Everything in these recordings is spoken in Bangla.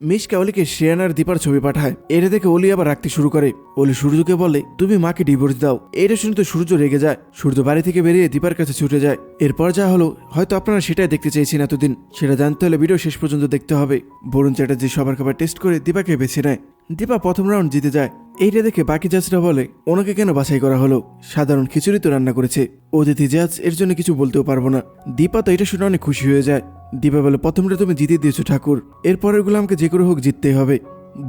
মিশকা অলিকে শ্রেয়ান আর দীপার ছবি পাঠায়। এটা দেখে অলি আবার রাখতে শুরু করে। অলি সূর্যকে বলে, তুমি মাকে ডিভোর্স দাও। এটা শুনে তো সূর্য রেগে যায়। সূর্য বাড়ি থেকে বেরিয়ে দীপার কাছে ছুটে যায়। এরপর যা হলো, হয়তো আপনারা সেটাই দেখতে চাইছেন এতদিন। সেটা জানতে হলে ভিডিও শেষ পর্যন্ত দেখতে হবে। বরুণ চ্যাটার্জি সবার খাবার টেস্ট করে দীপাকে বেছে নেয়। দীপা প্রথম রাউন্ড জিতে যায়। এইটা দেখে বাকি জাজরা বলে, ওনাকে কেন বাছাই করা হলো? সাধারণ খিচুড়ি তো রান্না করেছে। অতিথি জাজ এর জন্য কিছু বলতেও পারব না। দীপা তো এটা শুনে অনেক খুশি হয়ে যায়। দীপা বলে, প্রথমটা তুমি জিতে দিয়েছ, ঠাকুর। এরপরেরগুলো আমাকে যে করে হোক জিততেই হবে।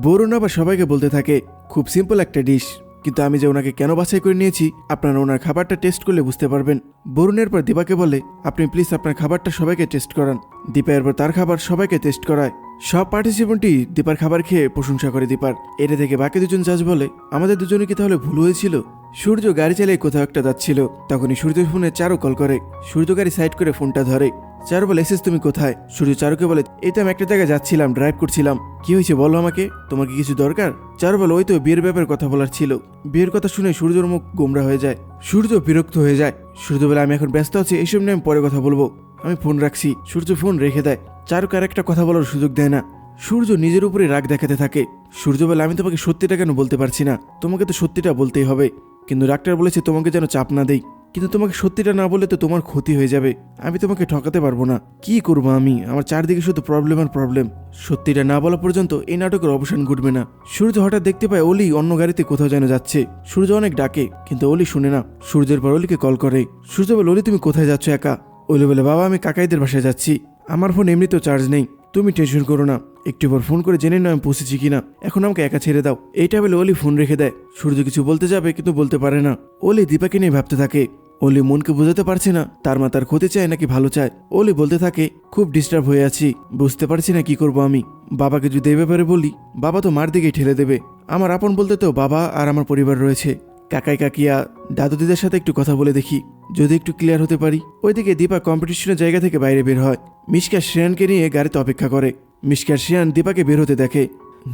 বরুণ আবার সবাইকে বলতে থাকে, খুব সিম্পল একটা ডিশ কিন্তু আমি যে ওনাকে কেন বাছাই করে নিয়েছি, আপনারা ওনার খাবারটা টেস্ট করলে বুঝতে পারবেন। বরুণের পর দীপাকে বলে, আপনি প্লিজ আপনার খাবারটা সবাইকে টেস্ট করান। দীপা এরপর তার খাবার সবাইকে টেস্ট করায়। সব পার্টিসিপেন্টই দীপার খাবার খেয়ে প্রশংসা করে দীপার। এটা থেকে বাকি দুজন জাজ বলে, আমাদের দুজনে কি তাহলে ভুল হয়েছিল? সূর্য গাড়ি চালিয়ে কোথাও একটা যাচ্ছিল। তখনই সূর্য ফোনে চারু কল করে। সূর্য গাড়ি সাইড করে ফোনটা ধরে। চারু বলে এসেস তুমি কোথায়? সূর্য চারুকে বলে, এই তো আমি একটা জায়গায় যাচ্ছিলাম ড্রাইভ করছিলাম। কি হয়েছে বলো আমাকে? তোমার কি কিছু দরকার? চারু বলে, ওই তো বিয়ের ব্যাপারে কথা বলার ছিল। বিয়ের কথা শুনে সূর্যর মুখ গোমরা হয়ে যায়। সূর্য বিরক্ত হয়ে যায়। সূর্য বলে, আমি এখন ব্যস্ত আছি এইসব নিয়ে আমি পরে কথা বলব। আমি ফোন রাখছি। সূর্য ফোন রেখে দেয়। চারুকে আর একটা কথা বলার সুযোগ দেয় না। সূর্য নিজের উপরে রাগ দেখাতে থাকে। সূর্য বলে, আমি তোমাকে সত্যিটা কেন বলতে পারছি না? তোমাকে তো সত্যিটা বলতেই হবে। কিন্তু ডাক্তার বলেছে, তোমাকে যেন চাপ না দেই। কিন্তু তোমাকে সত্যিটা না বলে তো তোমার ক্ষতি হয়ে যাবে। আমি তোমাকে ঠকাতে পারব না। কি করব আমি? আমার চারদিকে শুধু প্রবলেম আর প্রবলেম সত্যিটা না বলা পর্যন্ত এই নাটকের অবসান ঘটবে না। সূর্য হঠাৎ দেখতে পায় অলি অন্য গাড়িতে কোথাও যেন যাচ্ছে। সূর্য অনেক ডাকে, কিন্তু অলি শুনে না। সূর্যের পর অলিকে কল করে, সূর্য বলে, অলি, তুমি কোথায় যাচ্ছ একা? অলি বলে, বাবা, আমি কাকাইদের বাসায় যাচ্ছি। আমার ফোন এমনিতেও চার্জ নেই। তুমি টেনশন করো না। একটু পর ফোন করে জেনে নাও আমি পৌঁছেছি কিনা। এখন আমাকে একা ছেড়ে দাও। এইটা বলে অলি ফোন রেখে দেয়। সূর্য কিছু বলতে যাবে কিন্তু বলতে পারে না। অলি দীপাকে নিয়ে ভাবতে থাকে। অলি মনকে বোঝাতে পারছে না। তার মা তার ক্ষতি চায় নাকি ভালো চায়? অলি বলতে থাকে, খুব ডিস্টার্ব হয়ে আছি। বুঝতে পারছি না কি করব আমি। বাবাকে যদি এই ব্যাপারে বলি, বাবা তো মার দিকেই ঠেলে দেবে। আমার আপন বলতে তো বাবা আর আমার পরিবার রয়েছে। কাকাই, কাকিয়া দাদু দিদার সাথে একটু কথা বলে দেখি। যদি একটু ক্লিয়ার হতে পারি, ওইদিকে দীপা কম্পিটিশনের জায়গা থেকে বাইরে বের হয়। মিশকা শ্রেয়ানকে নিয়ে গাড়িতে অপেক্ষা করে। মিশকার শ্রেয়ান দীপাকে বের হতে দেখে।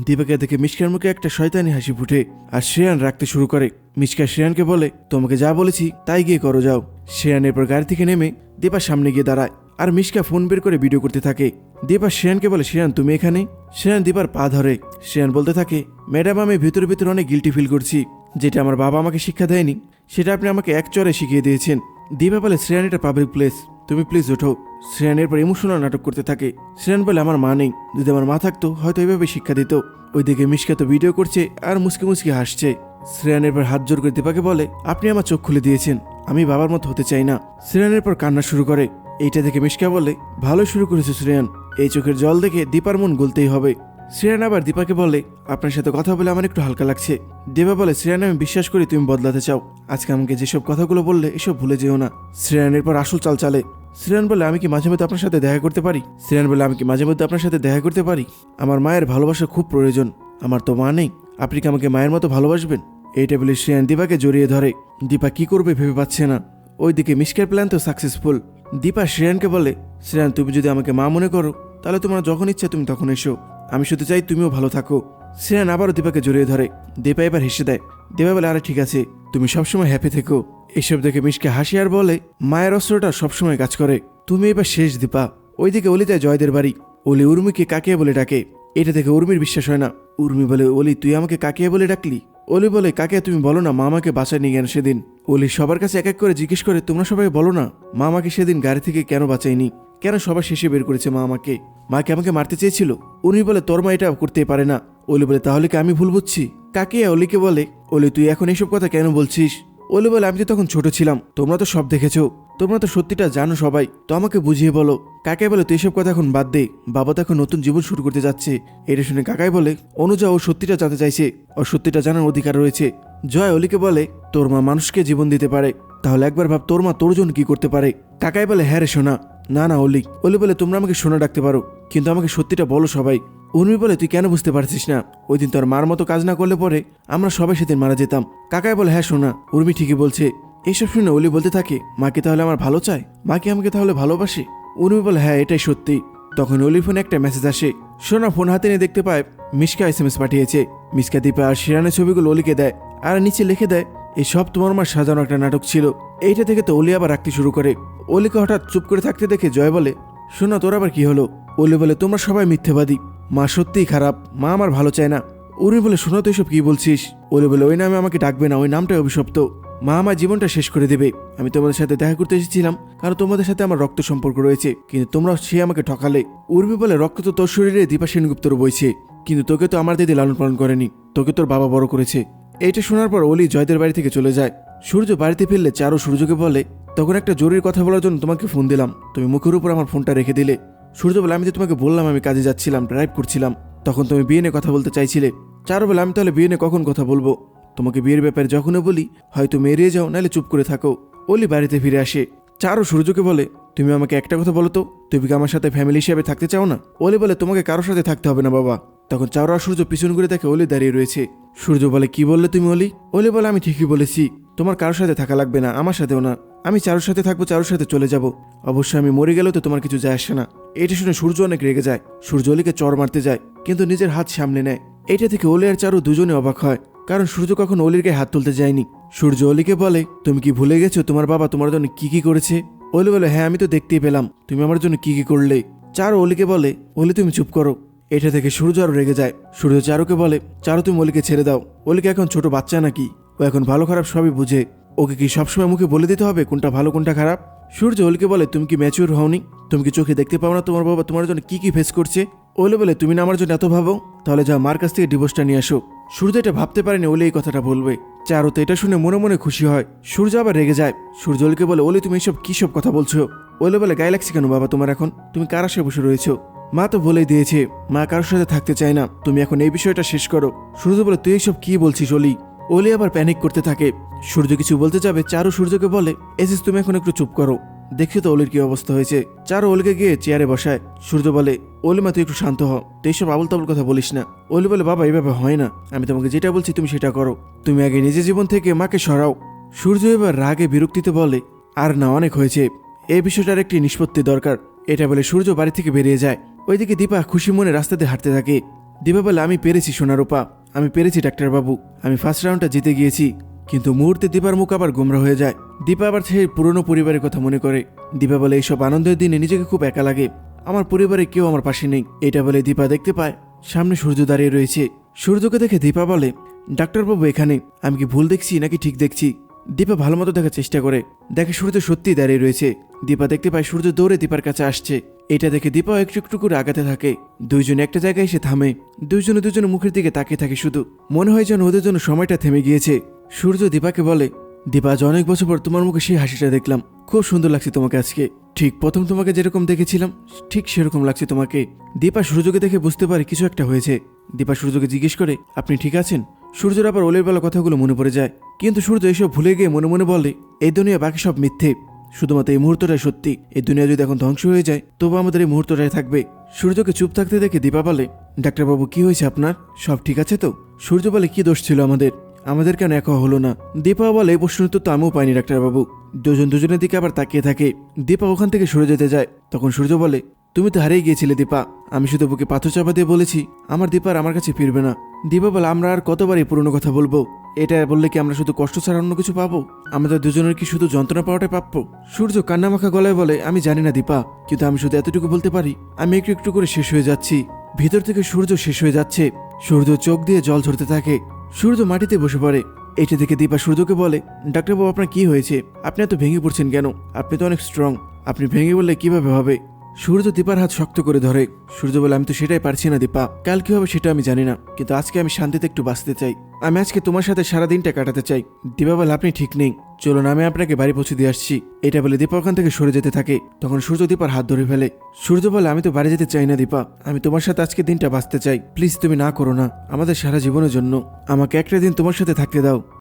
দীপাকে দেখে মিশকার মুখে একটা শয়তানি হাসি ফুটে আর শ্রেয়ান রাখতে শুরু করে। মিশকা শ্রেয়ানকে বলে, তোমাকে যা বলেছি, তাই গিয়ে করো, যাও। শ্রেয়ান এরপর গাড়ি থেকে নেমে দীপার সামনে গিয়ে দাঁড়ায় আর মিশকা ফোন বের করে ভিডিও করতে থাকে। দীপা শ্রেয়ানকে বলে, শ্রেয়ান, তুমি এখানে? শ্রেয়ান দীপার পা ধরে। শ্রেয়ান বলতে থাকে, ম্যাডাম, আমি ভিতরে ভিতরে অনেক গিলটি ফিল করছি, যেটা আমার বাবা আমাকে শিক্ষা দেয়নি। সেটা আপনি আমাকে এক চরে শিখিয়ে দিয়েছেন। দীপা বলে শ্রেয়ান এটা পাবলিক প্লেস তুমি প্লিজ ওঠো। শ্রেয়ানের পর ইমোশনাল নাটক করতে থাকে। শ্রেয়ান বলে, আমার মা নেই। যদি আমার মা থাকতো, হয়তো এইভাবে শিক্ষা দিত। ওইদিকে মিশকা তো ভিডিও করছে আর মুসকি মুসকি হাসছে। শ্রেয়ানের পর হাত জোর করে দীপাকে বলে, আপনি আমার চোখ খুলে দিয়েছেন। আমি বাবার মতো হতে চাই না। শ্রেয়ানের পর কান্না শুরু করে। এইটা দেখে মিশকা বলে, ভালো শুরু করেছে শ্রেয়ান। এই চোখের জল দেখে দীপার মন গলতেই হবে। শ্রেয়ান আবার দীপাকে বলে, আপনার সাথে কথা বলে আমার একটু হালকা লাগছে। দেবা বলে, শ্রেয়ান, আমি বিশ্বাস করি তুমি বদলাতে চাও। আজকে আমাকে যেসব কথাগুলো বললে এসব ভুলে যেও না। শ্রেয়ানের পর আসল চাল চালে। শ্রেয়ান বলে, আমি কি মাঝে মধ্যে আপনার সাথে দেখা করতে পারি? শ্রেয়ান বলে, আমি কি মাঝে মধ্যে আপনার সাথে দেখা করতে পারি? আমার মায়ের ভালোবাসা খুব প্রয়োজন। আমার তো মা নেই। আপনি কি আমাকে মায়ের মতো ভালোবাসবেন? এই টেবিলে শ্রেয়ান দীপাকে জড়িয়ে ধরে। দীপা কি করবে ভেবে পাচ্ছে না। ওইদিকে মিসকের প্ল্যান তো সাকসেসফুল। দীপা শ্রেয়ানকে বলে, শ্রেয়ান, তুমি যদি আমাকে মা মনে করো, তাহলে তোমার যখন ইচ্ছা তুমি তখন এসো। আমি শুধু চাই তুমিও ভালো থাকো। শ্রেয়ান আবারও দীপাকে জড়িয়ে ধরে। দীপা এবার হেসে দেয়, দীপা বলে, আরে, ঠিক আছে, তুমি সবসময় হ্যাপি থেকো। এসব দেখে মিশকে হাসি আর বলে, মায়ের অস্ত্রটা সবসময় কাজ করে। তুমি এবার শেষ, দীপা। ওইদিকে অলি যায় জয়দের বাড়ি। অলি উর্মিকে কাকিয়া বলে ডাকে? এটা দেখে উর্মির বিশ্বাস হয় না। উর্মি বলে, অলি, তুই আমাকে কাকিয়া বলে ডাকলি? অলি বলে, কাকে তুমি বলো না মা আমাকে বাঁচায় নিয়ে গেল সেদিন। অলি সবার কাছে এক এক করে জিজ্ঞেস করে, তোমরা সবাই বলো না মা আমাকে সেদিন গাড়ি থেকে কেন বাঁচায়নি? কেন সবার শেষে বের করেছে মা আমাকে? মাকে আমাকে মারতে চেয়েছিল? উনি বলে, তোর মা এটা করতেই পারে না। অলি বলে, তাহলে কি আমি ভুল বুঝছি? কাকে? অলিকে বলে অলি তুই এখন এইসব কথা কেন বলছিস? অলি বলে, আমি তো তখন ছোট ছিলাম। তোমরা তো সব দেখেছ। তোমরা তো সত্যিটা জানো সবাই। তো আমাকে বুঝিয়ে বলো। কাকে বলে, তুই এসব কথা এখন বাদ দে। বাবা তো এখন নতুন জীবন শুরু করতে যাচ্ছে। এটা শুনে কাকাই বলে, অনুজা, ও সত্যিটা জানতে চাইছে। ও সত্যিটা জানার অধিকার রয়েছে। জয় অলিকে বলে, তোর মা মানুষকে জীবন দিতে পারে। তাহলে একবার ভাব, তোর মা তোর জন্য কি করতে পারে? কাকাই বলে হ্যাঁ রে সোনা। না না, অলি অলি বলে তোমরা আমাকে সোনা ডাকতে পারো, কিন্তু আমাকে সত্যিটা বলো সবাই। উর্মি বলে, তুই কেন বুঝতে পারছিস না? ওই দিন তোর মার মতো কাজ না করলে পরে আমরা সবাই সেদিন মারা যেতাম। কাকাই বলে হ্যাঁ সোনা। উর্মি ঠিকই বলছে। এইসব শুনে অলি বলতে থাকে মাকে তাহলে আমার ভালো চায়? মা কি আমাকে তাহলে ভালোবাসে? উর্মি বলে হ্যাঁ এটাই সত্যি। তখন অলির ফোনে একটা মেসেজ আসে। সোনা ফোন হাতে নিয়ে দেখতে পায় মিসকা এস এম এস পাঠিয়েছে। মিসকা দীপা আর শিরানের ছবিগুলো অলিকে দেয়, আর নিচে লিখে দেয় এই সব তোমার মার সাজানো একটা নাটক ছিল। এইটা থেকে তো অলি আবার রাখতে শুরু করে। অলিকে হঠাৎ চুপ করে থাকতে দেখে জয় বলে, শোনো, তোর আবার কি হলো? অলি বলে, তোমরা সবাই মিথ্যেবাদী। মা সত্যিই খারাপ, মা আমার ভালো চায় না। উর্মি বলে, শোনো তো এসব কি বলছিস? ওলে বলে, ওই নামে আমাকে ডাকবে না, ওই নামটাই অভিশপ্ত। মা আমার জীবনটা শেষ করে দেবে। আমি তোমাদের সাথে দেখা করতে এসেছিলাম, কারণ তোমাদের সাথে আমার রক্ত সম্পর্ক রয়েছে, কিন্তু তোমরা সে আমাকে ঠকালে। উর্মি বলে, রক্ত তো তোর শরীরে দীপা সেনগুপ্তর বইছে, কিন্তু তোকে তো আমার দিদি লালন পালন করেনি, তোকে তোর বাবা বড় করেছে। এইটা শোনার পর অলি জয়দের বাড়ি থেকে চলে যায়। সূর্য বাড়িতে ফিরলে চারও সূর্যকে বলে, তখন একটা জরুরি কথা বলার জন্য তোমাকে ফোন দিলাম। তুমি মুখের উপর আমার ফোনটা রেখে দিলে। সূর্য বলে, আমি তো তোমাকে বললাম, আমি কাজে যাচ্ছিলাম ড্রাইভ করছিলাম। তখন তুমি বিয়ে নিয়ে কথা বলতে চাইছিলে। চারও বলে, আমি তাহলে বিয়ে নিয়ে কখন কথা বলব? তোমাকে বিয়ের ব্যাপারে যখনই বলি, হয়তো মেরিয়ে যাও, নাহলে চুপ করে থাকো। অলি বাড়িতে ফিরে আসে। চারও সূর্যকে বলে তুমি আমাকে একটা কথা বলো তো, তুমি কি আমার সাথে ফ্যামিলি হিসেবে থাকতে চাও না? অলি বলে, তোমাকে কারোর সাথে থাকতে হবে না বাবা। তখন চারো আর সূর্য পিছন করে দেখে অলি দাঁড়িয়ে রয়েছে। সূর্য বলে, কি বললে তুমি অলি অলি বলে, আমি ঠিকই বলেছি। তোমার কারোর সাথে থাকা লাগবে না, আমার সাথেও না। আমি চারোর সাথে থাকব, চারোর সাথে চলে যাব। অবশ্যই আমি মরে গেলেও তো তোমার কিছু যায় আসে না। এটা শুনে সূর্য অনেক রেগে যায়। সূর্য অলিকে চর মারতে যায়, কিন্তু নিজের হাত সামলে নেয়। এটা থেকে অলি আর চারু দুজনে অবাক হয়, কারণ সূর্য কখন অলির গায়ে হাত তুলতে যায়নি। সূর্য অলিকে বলে, তুমি কি ভুলে গেছো তোমার বাবা তোমার জন্য কি কি করেছে? অলি বলে হ্যাঁ আমি তো দেখতেই পেলাম। তুমি আমার জন্য কি কি করলে? চারু অলিকে বলে অলি তুমি চুপ করো। এটা থেকে সূর্য আরও রেগে যায়। সূর্য চারুকে বলে, চারু, তুমি অলিকে ছেড়ে দাও। অলিকে এখন ছোট বাচ্চা নাকি? ও এখন ভালো খারাপ সবই বুঝে। ওকে কি সবসময় মুখে বলে দিতে হবে কোনটা ভালো, কোনটা খারাপ? সূর্য অলিকে বলে, তুমি কি ম্যাচিউর হওনি? তুমি কি চোখে দেখতে পাও না তোমার বাবা তোমার জন্য কি কি ফেস করছে? ওলে বলে, তুমি না আমার জন্য এত ভাবো? তাহলে যা মার কাছ থেকে ডিভোর্সটা নিয়ে আসো। সূর্য এটা ভাবতে পারেনি, ওলে এই কথাটা বলবে। চারু তো এটা শুনে মনে মনে খুশি হয়। সূর্য আবার রেগে যায়। সূর্য ওলিকে বলে, ওলি, তুমি এসব কী সব কথা বলছো? ওলে বলে, গায়ে লাগছে কেন বাবা তোমার এখন? তুমি কার আশায় বসে রয়েছো? মা তো বলেই দিয়েছে, মা কারোর সাথে থাকতে চায় না। তুমি এখন এই বিষয়টা শেষ করো। সূর্য বলে, তুই এইসব কি বলছিস অলি ওলি আবার প্যানিক করতে থাকে। সূর্য কিছু বলতে যাবে, চারু সূর্যকে বলে এসিস তুমি এখন একটু চুপ করো। দেখছ তো অলির কি অবস্থা হয়েছে। চারু অলিকে গিয়ে চেয়ারে বসায়। সূর্য বলে অলিমা তুই একটু শান্ত হ। তুই এইসব আবল তাবল কথা বলিস না। অলি বলে, বাবা এইভাবে হয় না। আমি তোমাকে যেটা বলছি তুমি সেটা করো। তুমি আগে নিজের জীবন থেকে মাকে সরাও। সূর্য এবার রাগে বিরক্তিতে বলে, আর না, অনেক হয়েছে। এই বিষয়টার একটি নিষ্পত্তি দরকার। এটা বলে সূর্য বাড়ি থেকে বেরিয়ে যায়। ওইদিকে দীপা খুশি মনে রাস্তাতে হাঁটতে থাকে। দীপা বলে, আমি পেরেছি, সোনারূপা। আমি পেরেছি, ডাক্তারবাবু। আমি ফার্স্ট রাউন্ডটা জিতে গিয়েছি। কিন্তু মুহূর্তে দীপার মুখ আবার গুমরা হয়ে যায়। দীপা আবার সেই পুরনো পরিবারের কথা মনে করে। দীপা বলে, এইসব আনন্দের দিনে নিজেকে খুব একা লাগে। আমার পরিবারে কেউ আমার পাশে নেই। এটা বলে দীপা দেখতে পায়, সামনে সূর্য দাঁড়িয়ে রয়েছে। সূর্যকে দেখে দীপা বলে, ডাক্তারবাবু এখানে, আমি কি ভুল দেখছি নাকি ঠিক দেখছি? দীপা ভালো মতো দেখার চেষ্টা করে। দেখে সূর্য সত্যিই দাঁড়িয়ে রয়েছে। দীপা দেখতে পায় সূর্য দৌড়ে দীপার কাছে আসছে। এটা দেখে দীপা একটু একটু করে আগাতে থাকে। দুইজন একটা জায়গায় এসে থামে। দুইজনে দুজনের মুখের দিকে তাকিয়ে থাকে শুধু। মনে হয় যেন ওদের জন্য সময়টা থেমে গিয়েছে। সূর্য দীপাকে বলে, দীপা, আজ অনেক বছর পর তোমার মুখে সেই হাসিটা দেখলাম। খুব সুন্দর লাগছে তোমাকে আজকে। ঠিক প্রথম তোমাকে যেরকম দেখেছিলাম, ঠিক সেরকম লাগছে তোমাকে। দীপা সূর্যকে দেখে বুঝতে পারে কিছু একটা হয়েছে। দীপা সূর্যকে জিজ্ঞেস করে, আপনি ঠিক আছেন? সূর্যের আবার ওলের বেলা কথাগুলো মনে পড়ে যায়। কিন্তু সূর্য এসব ভুলে গিয়ে মনে মনে বলে, এই দুনিয়া বাকি সব মিথ্যে। শুধুমাত্র এই মুহূর্তটাই সত্যি। এই দুনিয়া যদি এখন ধ্বংস হয়ে যায়, তবু আমাদের এই মুহূর্তটাই থাকবে। সূর্যকে চুপ থাকতে দেখে দীপা বলে, ডাক্তারবাবু, কি হয়েছে আপনার? সব ঠিক আছে তো? সূর্য বলে, কি দোষ ছিল আমাদের? আমাদের কেন একা হলো না? দীপা বলে প্রশ্ন তো আমিও পাইনি, ডাক্তারবাবু। দুজন দুজনের দিকে আবার তাকিয়ে থাকে। দীপা ওখান থেকে সরে যেতে যায়। তখন সূর্য বলে, তুমি তো হারিয়ে গিয়েছিলে দীপা। আমি শুধু বুকে পাথর চাপা দিয়ে বলেছি, আমার দীপার আমার কাছে ফিরবে না। দীপা বলে, আমরা আর কতবার এই পুরনো কথা বলব? এটা বললে কি আমরা শুধু কষ্ট ছাড়া অন্য কিছু পাবো? আমাদের দুজনের কি শুধু যন্ত্রণা পাওয়াটাই প্রাপ্য? সূর্য কান্নামাখা গলায় বলে, আমি জানি না দীপা, কিন্তু আমি শুধু এতটুকু বলতে পারি, আমি একটু একটু করে শেষ হয়ে যাচ্ছি। ভিতর থেকে সূর্য শেষ হয়ে যাচ্ছে। সূর্য চোখ দিয়ে জল ঝরতে থাকে। সূর্য মাটিতে বসে পড়ে। এটা দেখে দীপা সূর্যকে বলে, ডাক্তারবাবু, আপনার কি হয়েছে? আপনি এত ভেঙে পড়ছেন কেন? আপনি তো অনেক স্ট্রং আপনি ভেঙে বললে কীভাবে হবে? সূর্য দীপার হাত শক্ত করে ধরে। সূর্য বলে, আমি তো সেটাই পারছি না দীপা। কাল কি হবে সেটা আমি জানি না। কিন্তু আজকে আমি শান্তিতে একটু বাঁচতে চাই। আমি আজকে তোমার সাথে সারা দিনটা কাটাতে চাই। দীপা বলে, আপনি ঠিক নেই। চলুন, আমি আপনাকে বাড়ি পৌঁছে দিয়ে আসছি। এটা বলে দীপা ওখান থেকে সরে যেতে থাকে। তখন সূর্য দীপার হাত ধরে ফেলে, সূর্য বলে, আমি তো বাড়ি যেতে চাই না দীপা। আমি তোমার সাথে আজকে দিনটা বাঁচতে চাই। প্লিজ, তুমি না করো না। আমাদের সারা জীবনের জন্য। আমাকে একটা দিন তোমার সাথে থাকতে দাও।